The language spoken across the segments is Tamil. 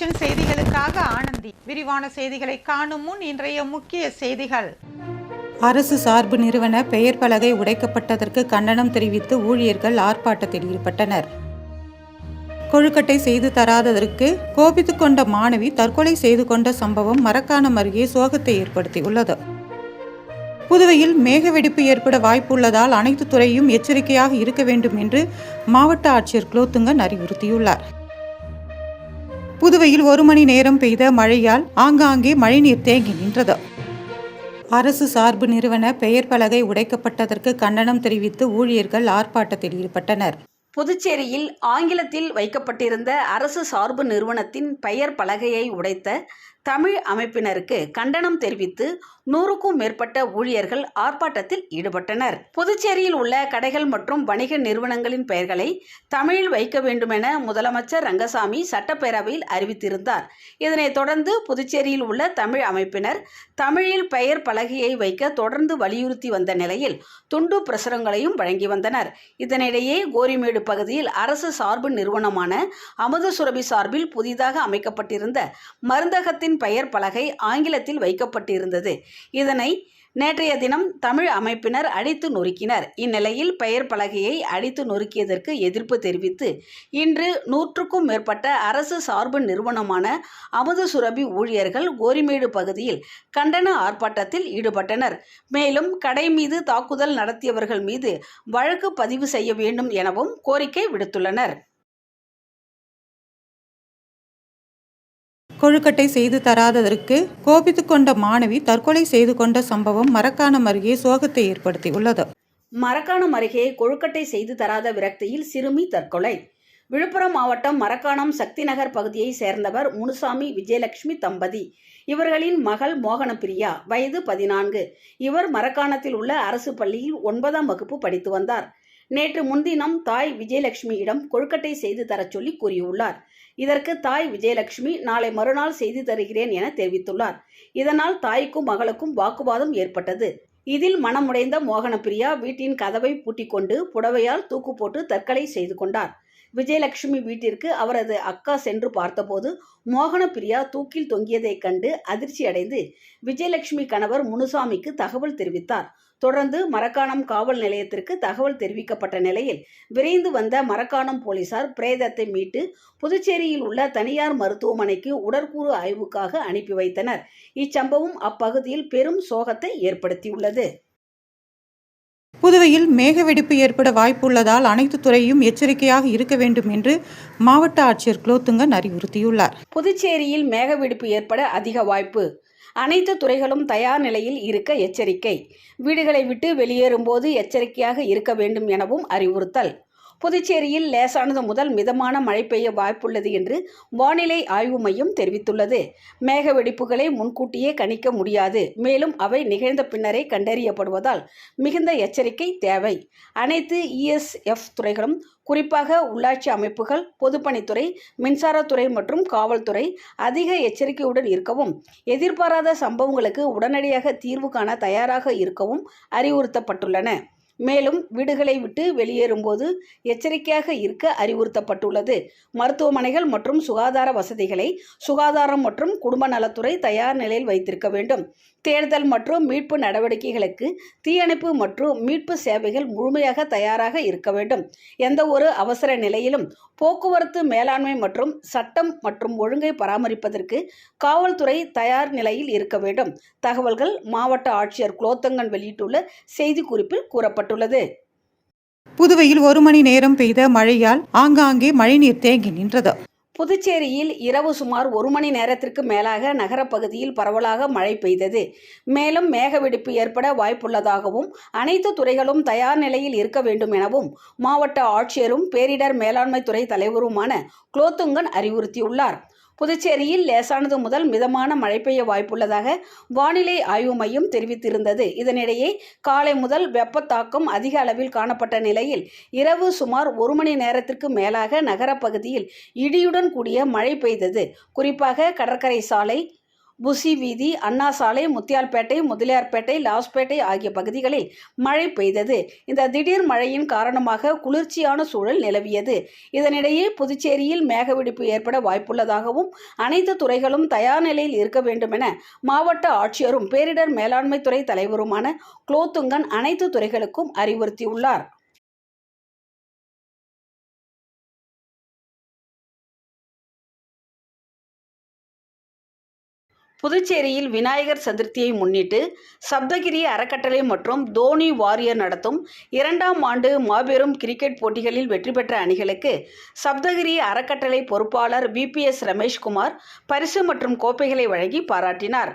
விஷன் செய்திகளுக்காக ஆனந்தி. விரிவான செய்திகளை காணும் முன் இன்றைய முக்கிய செய்திகள். அரசு சார்பு நிறுவன பெயர் பலகை உடைக்கப்பட்டதற்கு கண்டனம் தெரிவித்து ஊழியர்கள் ஆர்ப்பாட்டத்தில் ஈடுபட்டனர். கொழுக்கட்டை செய்து தராததற்கு கோபித்துக் கொண்ட மாணவி தற்கொலை செய்து கொண்ட சம்பவம் மரக்காணம் அருகே சோகத்தை ஏற்படுத்தியுள்ளது. புதுவையில் மேக வெடிப்பு ஏற்பட வாய்ப்புள்ளதால் அனைத்து துறையும் எச்சரிக்கையாக இருக்க வேண்டும் என்று மாவட்ட ஆட்சியர் குலோத்துங்கன் அறிவுறுத்தியுள்ளார். புதுவையில் ஒரு மணி நேரம் பெய்த மழையால் ஆங்காங்கே மழைநீர் தேங்கி நின்றது. அரசு சார்பு நிறுவன பெயர் பலகை உடைக்கப்பட்டதற்கு கண்டனம் தெரிவித்து ஊழியர்கள் ஆர்ப்பாட்டத்தில் ஈடுபட்டனர். புதுச்சேரியில் ஆங்கிலத்தில் வைக்கப்பட்டிருந்த அரசு சார்பு நிறுவனத்தின் பெயர் பலகையை உடைத்த தமிழ் அமைப்பினருக்கு கண்டனம் தெரிவித்து நூறுக்கும் மேற்பட்ட ஊழியர்கள் ஆர்ப்பாட்டத்தில் ஈடுபட்டனர். புதுச்சேரியில் உள்ள கடைகள் மற்றும் வணிக நிறுவனங்களின் பெயர்களை தமிழில் வைக்க வேண்டுமென முதலமைச்சர் ரங்கசாமி சட்டப்பேரவையில் அறிவித்திருந்தார். இதனைத் தொடர்ந்து புதுச்சேரியில் உள்ள தமிழ் அமைப்பினர் தமிழில் பெயர் பலகையை வைக்க தொடர்ந்து வலியுறுத்தி வந்த நிலையில் துண்டு பிரசுரங்களையும் வழங்கி வந்தனர். இதனிடையே கோரிமேடு பகுதியில் அரசு சார்பு நிறுவனமான அமுத சுரபி சார்பில் புதிதாக அமைக்கப்பட்டிருந்த மருந்தகத்தின் பெயர் பலகை ஆங்கிலத்தில் வைக்கப்பட்டிருந்தது. இதனை நேற்றைய தினம் தமிழ் அமைப்பினர் அடித்து நொறுக்கினர். இந்நிலையில் பெயர் பலகையை அடித்து நொறுக்கியதற்கு எதிர்ப்பு தெரிவித்து இன்று நூற்றுக்கும் மேற்பட்ட அரசு சார்பு நிறுவனமான அமுது சுரபி ஊழியர்கள் கோரிமேடு பகுதியில் கண்டன ஆர்ப்பாட்டத்தில் ஈடுபட்டனர். மேலும் கடை மீது தாக்குதல் நடத்தியவர்கள் மீது வழக்கு பதிவு செய்ய வேண்டும் எனவும் கோரிக்கை விடுத்துள்ளனர். கொழுக்கட்டை செய்து தராததற்கு கோபித்து கொண்ட மாணவி தற்கொலை செய்து கொண்ட சம்பவம் மரக்காணம் அருகே சோகத்தை ஏற்படுத்தியுள்ளது. மரக்காணம் அருகே கொழுக்கட்டை செய்து தராத விரக்தியில் சிறுமி தற்கொலை. விழுப்புரம் மாவட்டம் மரக்காணம் சக்தி நகர் பகுதியை சேர்ந்தவர் முனுசாமி விஜயலட்சுமி தம்பதி. இவர்களின் மகள் மோகனப்பிரியா வயது பதினான்கு. இவர் மரக்காணத்தில் உள்ள அரசு பள்ளியில் ஒன்பதாம் வகுப்பு படித்து வந்தார். நேற்று முன்தினம் தாய் விஜயலட்சுமியிடம் கொழுக்கட்டை செய்து தரச் சொல்லி கூறியுள்ளார். இதற்கு தாய் விஜயலட்சுமி நாளை மறுநாள் செய்து தருகிறேன் என தெரிவித்துள்ளார். இதனால் தாய்க்கும் மகளுக்கும் வாக்குவாதம் ஏற்பட்டது. இதில் மனமுடைந்த மோகனப்பிரியா வீட்டின் கதவை பூட்டிக்கொண்டு புடவையால் தூக்கு போட்டு தற்கொலை செய்து கொண்டார். விஜயலட்சுமி வீட்டிற்கு அவரது அக்கா சென்று பார்த்தபோது மோகனப்பிரியா தூக்கில் தொங்கியதைக் கண்டு அதிர்ச்சியடைந்து விஜயலட்சுமி கணவர் முனுசாமிக்கு தகவல் தெரிவித்தார். தொடர்ந்து மரக்காணம் காவல் நிலையத்திற்கு தகவல் தெரிவிக்கப்பட்ட நிலையில் விரைந்து வந்த மரக்காணம் போலீசார் பிரேதத்தை மீட்டு புதுச்சேரியில் உள்ள தனியார் மருத்துவமனைக்கு உடற்கூறு ஆய்வுக்காக அனுப்பி வைத்தனர். இச்சம்பவம் அப்பகுதியில் பெரும் சோகத்தை ஏற்படுத்தியுள்ளது. புதுவையில் மேக வெடிப்பு ஏற்பட வாய்ப்புள்ளதால் அனைத்து துறையும் எச்சரிக்கையாக இருக்க வேண்டும் என்று மாவட்ட ஆட்சியர் குலோத்துங்கன் அறிவுறுத்தியுள்ளார். புதுச்சேரியில் மேகவெடிப்பு ஏற்பட அதிக வாய்ப்பு. அனைத்து துறைகளும் தயார் நிலையில் இருக்க எச்சரிக்கை. வீடுகளை விட்டு வெளியேறும்போது எச்சரிக்கையாக இருக்க வேண்டும் எனவும் அறிவுறுத்தல். புதுச்சேரியில் லேசானது முதல் மிதமான மழை பெய்ய வாய்ப்புள்ளது என்று வானிலை ஆய்வு மையம் தெரிவித்துள்ளது. மேக வெடிப்புகளை முன்கூட்டியே கணிக்க முடியாது. மேலும் அவை நிகழ்ந்த பின்னரே கண்டறியப்படுவதால் மிகுந்த எச்சரிக்கை தேவை. அனைத்து இஎஸ்எஃப் துறைகளும் குறிப்பாக உள்ளாட்சி அமைப்புகள் பொதுப்பணித்துறை மின்சாரத்துறை மற்றும் காவல்துறை அதிக எச்சரிக்கையுடன் இருக்கவும் எதிர்பாராத சம்பவங்களுக்கு உடனடியாக தீர்வு காண தயாராக இருக்கவும் அறிவுறுத்தப்பட்டுள்ளன. மேலும் வீடுகளை விட்டு வெளியேறும்போது எச்சரிக்கையாக இருக்க அறிவுறுத்தப்பட்டுள்ளது. மருத்துவமனைகள் மற்றும் சுகாதார வசதிகளை சுகாதாரம் மற்றும் குடும்ப நலத்துறை தயார் நிலையில் வைத்திருக்க வேண்டும். தேர்தல் மற்றும் மீட்பு நடவடிக்கைகளுக்கு தீயணைப்பு மற்றும் மீட்பு சேவைகள் முழுமையாக தயாராக இருக்க வேண்டும். எந்த ஒரு அவசர நிலையிலும் போக்குவரத்து மேலாண்மை மற்றும் சட்டம் மற்றும் ஒழுங்கை பராமரிப்பதற்கு காவல்துறை தயார் நிலையில் இருக்க வேண்டும். தகவல்கள் மாவட்ட ஆட்சியர் குலோத்தங்கன் வெளியிட்டுள்ள செய்திக்குறிப்பில் கூறப்பட்டுள்ளது. புதுவையில் ஒரு மணி நேரம் பெய்த மழையால் ஆங்காங்கே மழைநீர் தேங்கி நின்றது. புதுச்சேரியில் இரவு சுமார் ஒரு மணி நேரத்திற்கு மேலாக நகரப்பகுதியில் பரவலாக மழை பெய்தது. மேலும் மேகவெடிப்பு ஏற்பட வாய்ப்புள்ளதாகவும் அனைத்து துறைகளும் தயார் நிலையில் இருக்க வேண்டும் எனவும் மாவட்ட ஆட்சியரும் பேரிடர் மேலாண்மை துறை தலைவருமான குலோத்துங்கன் அறிவுறுத்தியுள்ளார். புதுச்சேரியில் லேசானது முதல் மிதமான மழை பெய்ய வாய்ப்புள்ளதாக வானிலை ஆய்வு மையம் தெரிவித்திருந்தது. இதனிடையே காலை முதல் வெப்பத்தாக்கம் அதிக அளவில் காணப்பட்ட நிலையில் இரவு சுமார் ஒரு மணி நேரத்திற்கு மேலாக நகரப்பகுதியில் இடியுடன் கூடிய மழை பெய்தது. குறிப்பாக கடற்கரை சாலை புசி வீதி அண்ணா சாலை முத்தியால்பேட்டை முதலியார்பேட்டை லாஸ்பேட்டை ஆகிய பகுதிகளில் மழை பெய்தது. இந்த திடீர் மழையின் காரணமாக குளிர்ச்சியான சூழல் நிலவியது. இதனிடையே புதுச்சேரியில் மேகவெடிப்பு ஏற்பட வாய்ப்புள்ளதாகவும் அனைத்து துறைகளும் தயார் நிலையில் இருக்க வேண்டுமென மாவட்ட ஆட்சியரும் பேரிடர் மேலாண்மை துறை தலைவருமான குலோத்துங்கன் அனைத்து துறைகளுக்கும் அறிவுறுத்தியுள்ளார். புதுச்சேரியில் விநாயகர் சதுர்த்தியை முன்னிட்டு சப்தகிரி அறக்கட்டளை மற்றும் தோனி வாரியர் நடத்தும் இரண்டாம் ஆண்டு மாபெரும் கிரிக்கெட் போட்டிகளில் வெற்றி பெற்ற அணிகளுக்கு சப்தகிரி அறக்கட்டளை பொறுப்பாளர் விபிஎஸ் ரமேஷ்குமார் பரிசு மற்றும் கோப்பைகளை வழங்கி பாராட்டினார்.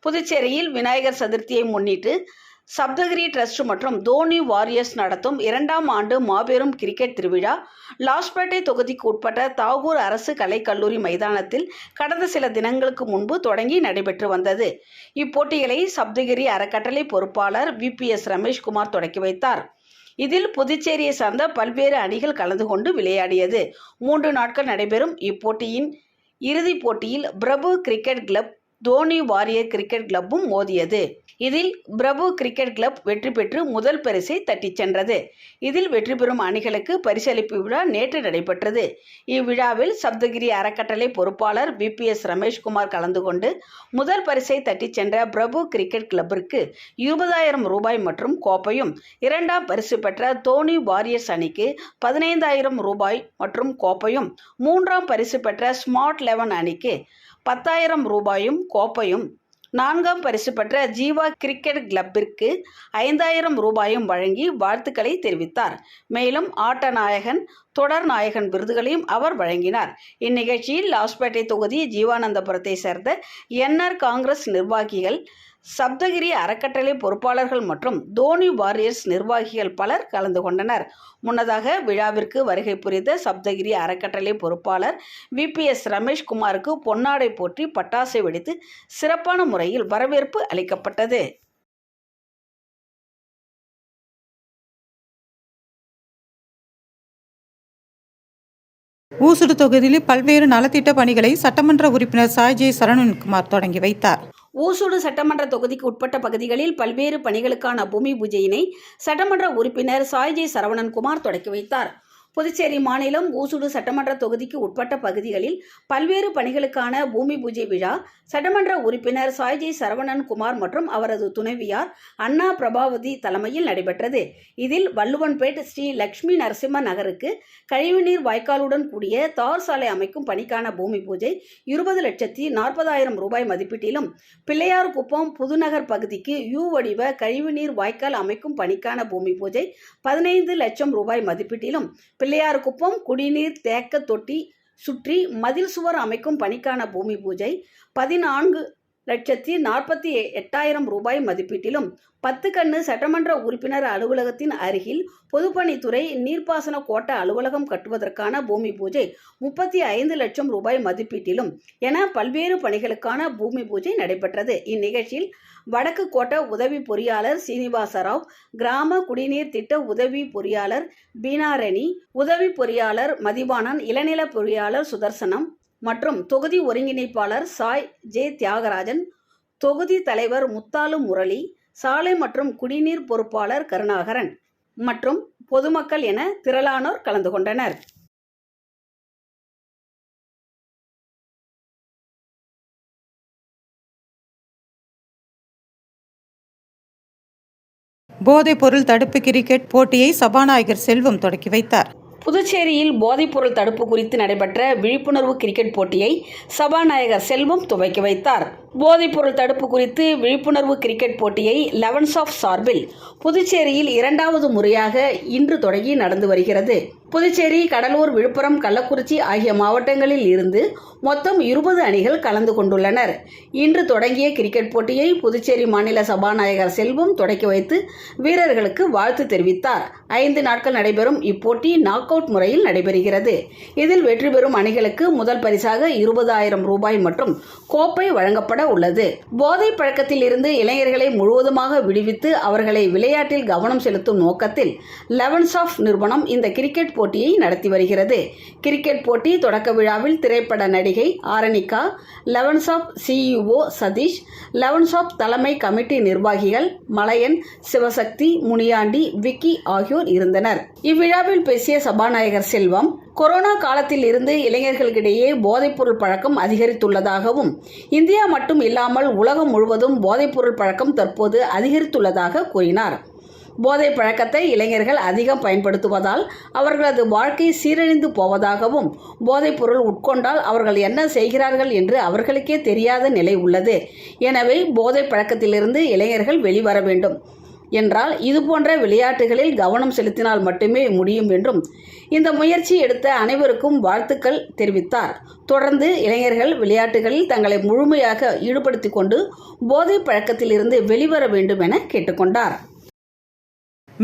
புதுச்சேரியில் விநாயகர் சதுர்த்தியை முன்னிட்டு சப்தகிரி டிரஸ்ட் மற்றும் தோனி வாரியர்ஸ் நடத்தும் இரண்டாம் ஆண்டு மாபெரும் கிரிக்கெட் திருவிழா. லாஸ்பேட்டை தொகுதிக்கு உட்பட்ட தாகூர் அரசு கலைக்கல்லூரி மைதானத்தில் கடந்த சில தினங்களுக்கு முன்பு தொடங்கி நடைபெற்று வந்தது. இப்போட்டிகளை சப்தகிரி அறக்கட்டளை பொறுப்பாளர் விபிஎஸ் ரமேஷ்குமார் தொடக்கி வைத்தார். இதில் புதுச்சேரியை சார்ந்த பல்வேறு அணிகள் கலந்து கொண்டு விளையாடியது. மூன்று நாட்கள் நடைபெறும் இப்போட்டியின் இறுதிப் போட்டியில் Prabhu cricket club Dhoni warrior cricket கிளப்பும் மோதியது. இதில் பிரபு கிரிக்கெட் கிளப் வெற்றி பெற்று முதல் பரிசை தட்டிச் சென்றது. இதில் வெற்றி பெறும் அணிகளுக்கு பரிசளிப்பு விழா நேற்று நடைபெற்றது. இவ்விழாவில் சப்தகிரி அறக்கட்டளை பொறுப்பாளர் பிபிஎஸ் ரமேஷ்குமார் கலந்து கொண்டு முதல் பரிசை தட்டிச் சென்ற பிரபு கிரிக்கெட் கிளப்பிற்கு இருபதாயிரம் ரூபாய் மற்றும் கோப்பையும் இரண்டாம் பரிசு பெற்ற தோனி வாரியர்ஸ் அணிக்கு பதினைந்தாயிரம் ரூபாய் மற்றும் கோப்பையும் மூன்றாம் பரிசு பெற்ற ஸ்மார்ட் லெவன் அணிக்கு பத்தாயிரம் ரூபாயும் கோப்பையும் நான்காம் பரிசு பெற்ற ஜீவா கிரிக்கெட் கிளப்பிற்கு ஐந்தாயிரம் ரூபாயும் வழங்கி வாழ்த்துக்களை தெரிவித்தார். மேலும் ஆட்ட நாயகன் தொடர் நாயகன் விருதுகளையும் அவர் வழங்கினார். இந்நிகழ்ச்சியில் லாஸ்பேட்டை தொகுதி ஜீவானந்தபுரத்தை சேர்ந்த என்ஆர் காங்கிரஸ் நிர்வாகிகள் சப்தகிரி அறக்கட்டளை பொறுப்பாளர்கள் மற்றும் தோனி வாரியர்ஸ் நிர்வாகிகள் பலர் கலந்து கொண்டனர். முன்னதாக விழாவிற்கு வருகை புரிந்த சப்தகிரி அறக்கட்டளை பொறுப்பாளர் விபிஎஸ் ரமேஷ்குமாருக்கு பொன்னாடை போற்றி பட்டாசை வெடித்து சிறப்பான முறையில் வரவேற்பு அளிக்கப்பட்டது. ஊசுடு தொகுதியில் பல்வேறு நலத்திட்ட பணிகளை சட்டமன்ற உறுப்பினர் சாய்ஜே சரவணன்குமார் தொடங்கி வைத்தார். ஊசூடு சட்டமன்ற தொகுதிக்கு உட்பட்ட பகுதிகளில் பல்வேறு பணிகளுக்கான பூமி பூஜையினை சட்டமன்ற உறுப்பினர் சாய்ஜி சரவணன்குமார் தொடக்கி வைத்தார். புதுச்சேரி மாநிலம் ஊசுடு சட்டமன்ற தொகுதிக்கு உட்பட்ட பகுதிகளில் பல்வேறு பணிகளுக்கான பூமி பூஜை விழா சட்டமன்ற உறுப்பினர் சாய்ஜி சரவணன் குமார் மற்றும் அவரது துணைவியார் அண்ணா பிரபாவதி தலைமையில் நடைபெற்றது. இதில் வள்ளுவன்பேட் ஸ்ரீ லக்ஷ்மி நரசிம்ம நகருக்கு கழிவுநீர் வாய்க்காலுடன் கூடிய தார் சாலை அமைக்கும் பணிக்கான பூமி பூஜை இருபது லட்சத்தி நாற்பதாயிரம் ரூபாய் மதிப்பீட்டிலும் பிள்ளையார் குப்பம் புதுநகர் பகுதிக்கு யூ வடிவ கழிவுநீர் வாய்க்கால் அமைக்கும் பணிக்கான பூமி பூஜை பதினைந்து லட்சம் ரூபாய் மதிப்பீட்டிலும் பிள்ளையார் குப்பம் குடிநீர் தேக்க தொட்டி சுற்றி மதில் சுவர் அமைக்கும் பணிக்கான பூமி பூஜை. பதினான்கு லட்சத்தி நாற்பத்தி எட்டாயிரம் ரூபாய் மதிப்பீட்டிலும் பத்து கண்ணு சட்டமன்ற உறுப்பினர் அலுவலகத்தின் அருகில் பொதுப்பணித்துறை நீர்ப்பாசன கோட்ட அலுவலகம் கட்டுவதற்கான பூமி பூஜை முப்பத்தி ஐந்து லட்சம் ரூபாய் மதிப்பீட்டிலும் என பல்வேறு பணிகளுக்கான பூமி பூஜை நடைபெற்றது. இந்நிகழ்ச்சியில் வடக்கு கோட்ட உதவி பொறியாளர் சீனிவாசராவ் கிராம குடிநீர் திட்ட உதவி பொறியாளர் பீனாரணி உதவி பொறியாளர் மதிவானன் இளநில பொறியாளர் சுதர்சனம் மற்றும் தொகுதி ஒருங்கிணைப்பாளர் சாய் ஜே தியாகராஜன் தொகுதி தலைவர் முத்தாலு முரளி சாலை மற்றும் குடிநீர் பொறுப்பாளர் கருணாகரன் மற்றும் பொதுமக்கள் என திரளானோர் கலந்து கொண்டனர். போதைப் பொருள் தடுப்பு கிரிக்கெட் போட்டியை சபாநாயகர் செல்வம் தொடக்கி வைத்தார். புதுச்சேரியில் போதைப்பொருள் தடுப்பு குறித்து நடைபெற்ற விழிப்புணர்வு கிரிக்கெட் போட்டியை சபாநாயகர் செல்வம் துவக்கி வைத்தார். போதைப்பொருள் தடுப்பு குறித்து விழிப்புணர்வு கிரிக்கெட் போட்டியை லெவன்ஸ் ஆஃப் சார்பில் புதுச்சேரியில் இரண்டாவது முறையாக இன்று தொடங்கி நடந்து வருகிறது. புதுச்சேரி கடலூர் விழுப்புரம் கள்ளக்குறிச்சி ஆகிய மாவட்டங்களில் இருந்து மொத்தம் இருபது அணிகள் கலந்து கொண்டுள்ளனர். இன்று தொடங்கிய கிரிக்கெட் போட்டியை புதுச்சேரி மாநில சபாநாயகர் செல்வம் தொடக்கி வைத்து வீரர்களுக்கு வாழ்த்து தெரிவித்தார். ஐந்து நாட்கள் நடைபெறும் இப்போட்டி நாக் அவுட் முறையில் நடைபெறுகிறது. இதில் வெற்றி பெறும் அணிகளுக்கு முதல் பரிசாக இருபதாயிரம் ரூபாய் மற்றும் கோப்பை வழங்கப்பட உள்ளது. போதை பழக்கத்தில் இருந்து இளைஞர்களை முழுவதுமாக விடுவித்து அவர்களை விளையாட்டில் கவனம் செலுத்தும் நோக்கத்தில் லெவன்ஸ் ஆஃப் நிறுவனம் இந்த கிரிக்கெட் போட்டியை நடத்தி வருகிறது. கிரிக்கெட் போட்டி தொடக்க விழாவில் திரைப்பட நடிகை Aranika elevens off CEO Satish elevens off தலைமை கமிட்டி நிர்வாகிகள் மலையன் சிவசக்தி முனியாண்டி விக்கி ஆகியோர் இருந்தனர். இவ்விழாவில் பேசிய சபாநாயகர் செல்வம் கொரோனா காலத்தில் இருந்து இளைஞர்களிடையே போதைப்பொருள் பழக்கம் அதிகரித்துள்ளதாகவும் இந்தியா மட்டும் இல்லாமல் உலகம் முழுவதும் போதைப்பொருள் பழக்கம் தற்போது அதிகரித்துள்ளதாக கூறினார். போதை பழக்கத்தை இளைஞர்கள் அதிகம் பயன்படுத்துவதால் அவர்களது வாழ்க்கை சீரழிந்து போவதாகவும் போதைப்பொருள் உட்கொண்டால் அவர்கள் என்ன செய்கிறார்கள் என்று அவர்களுக்கே தெரியாத நிலை உள்ளது. எனவே போதை பழக்கத்திலிருந்து இளைஞர்கள் வெளிவர வேண்டும். என்றால் இதுபோன்ற விளையாட்டுகளில் கவனம் செலுத்தினால் மட்டுமே முடியும் என்றும் இந்த முயற்சி எடுத்த அனைவருக்கும் வாழ்த்துக்கள் தெரிவித்தார். தொடர்ந்து இளைஞர்கள் விளையாட்டுகளில் தங்களை முழுமையாக ஈடுபடுத்திக் கொண்டு போதை பழக்கத்திலிருந்து வெளிவர வேண்டும் என கேட்டுக்கொண்டார்.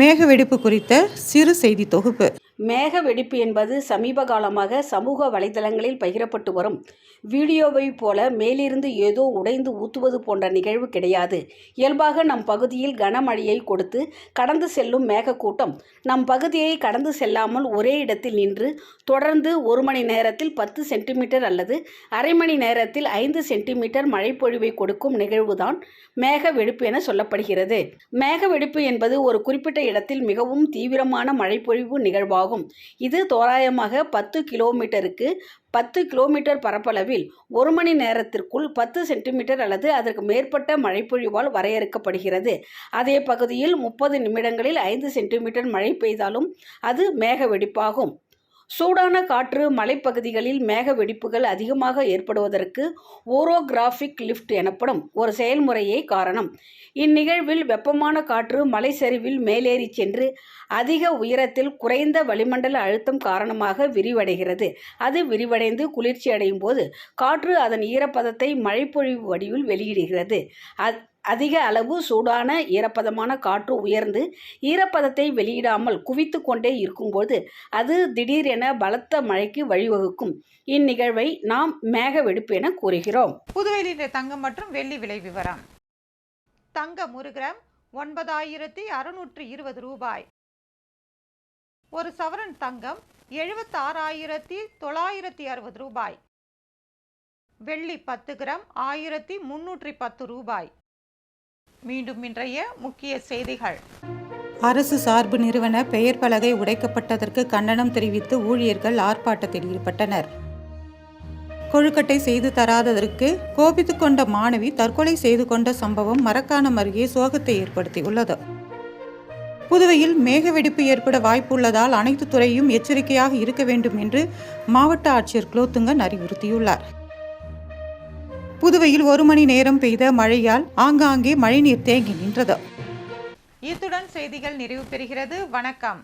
மேக வெடிப்பு குறித்த சிறு செய்தி தொகுப்பு. மேக வெடிப்பு என்பது சமீப காலமாக சமூக வலைதளங்களில் பகிரப்பட்டு வரும். வீடியோவை போல மேலிருந்து ஏதோ உடைந்து ஊத்துவது போன்ற நிகழ்வு கிடையாது. இயல்பாக நம் பகுதியில் கனமழையை கொடுத்து கடந்து செல்லும் மேகக்கூட்டம். நம் பகுதியை கடந்து செல்லாமல் ஒரே இடத்தில் நின்று தொடர்ந்து ஒரு மணி நேரத்தில் பத்து சென்டிமீட்டர் அல்லது அரை மணி நேரத்தில் ஐந்து சென்டிமீட்டர் மழைப்பொழிவை கொடுக்கும் நிகழ்வுதான் மேக வெடிப்பு என சொல்லப்படுகிறது. மேக வெடிப்பு என்பது ஒரு குறிப்பிட்ட இடத்தில் மிகவும் தீவிரமான மழைப்பொழிவு நிகழ்வாகும். இது தோராயமாக பத்து கிலோமீட்டருக்கு பத்து கிலோமீட்டர் பரப்பளவில் ஒரு மணி நேரத்திற்குள் பத்து சென்டிமீட்டர் அல்லது அதற்கு மேற்பட்ட மழைப்பொழிவால் வரையறுக்கப்படுகிறது. அதே பகுதியில் முப்பது நிமிடங்களில் ஐந்து சென்டிமீட்டர் மழை பெய்தாலும் அது மேக வெடிப்பாகும் சூடான காற்று மலைப்பகுதிகளில் மேக வெடிப்புகள் அதிகமாக ஏற்படுவதற்கு ஓரோகிராஃபிக் லிஃப்ட் எனப்படும் ஒரு செயல்முறையே காரணம். இந்நிகழ்வில் வெப்பமான காற்று மலைச்சரிவில் மேலேறி சென்று அதிக உயரத்தில் குறைந்த வளிமண்டல அழுத்தம் காரணமாக விரிவடைகிறது. அது விரிவடைந்து குளிர்ச்சி அடையும் போது காற்று அதன் ஈரப்பதத்தை மழைப்பொழிவு வடிவில் வெளியிடுகிறது. அதிக அளவு சூடான ஈரப்பதமான காற்று உயர்ந்து ஈரப்பதத்தை வெளியிடாமல் குவித்து கொண்டே இருக்கும்போது அது திடீரென பலத்த மழைக்கு வழிவகுக்கும். இந்நிகழ்வை நாம் மேக வெடிப்பு என கூறுகிறோம். புதுவையில் தங்கம் மற்றும் வெள்ளி விலை விவரம். தங்கம் ஒரு கிராம் ஒன்பதாயிரத்தி அறுநூற்று இருபது ரூபாய். ஒரு சவரன் தங்கம் எழுபத்தாறாயிரத்தி தொள்ளாயிரத்தி அறுபது ரூபாய். வெள்ளி பத்து கிராம் ஆயிரத்தி முன்னூற்றி பத்து ரூபாய். மீண்டும் இன்றைய முக்கிய செய்திகள். அரசு சார்பு நிறுவன பெயர் பலகை உடைக்கப்பட்டதற்கு கண்டனம் தெரிவித்து ஊழியர்கள் ஆர்ப்பாட்டத்தில் ஈடுபட்டனர். கொழுக்கட்டை செய்து தராததற்கு கோபித்துக் கொண்ட மாணவி தற்கொலை செய்து கொண்ட சம்பவம் மரக்காணம் அருகே சோகத்தை ஏற்படுத்தியுள்ளது. புதுவையில் மேக வெடிப்பு ஏற்பட வாய்ப்புள்ளதால் அனைத்து துறையும் எச்சரிக்கையாக இருக்க வேண்டும் என்று மாவட்ட ஆட்சியர் குலோத்துங்கன் அறிவுறுத்தியுள்ளார். புதுவையில் ஒரு மணி நேரம் பெய்த மழையால் ஆங்காங்கே மழைநீர் தேங்கி நின்றது. இத்துடன் செய்திகள் நிறைவு பெறுகிறது. வணக்கம்.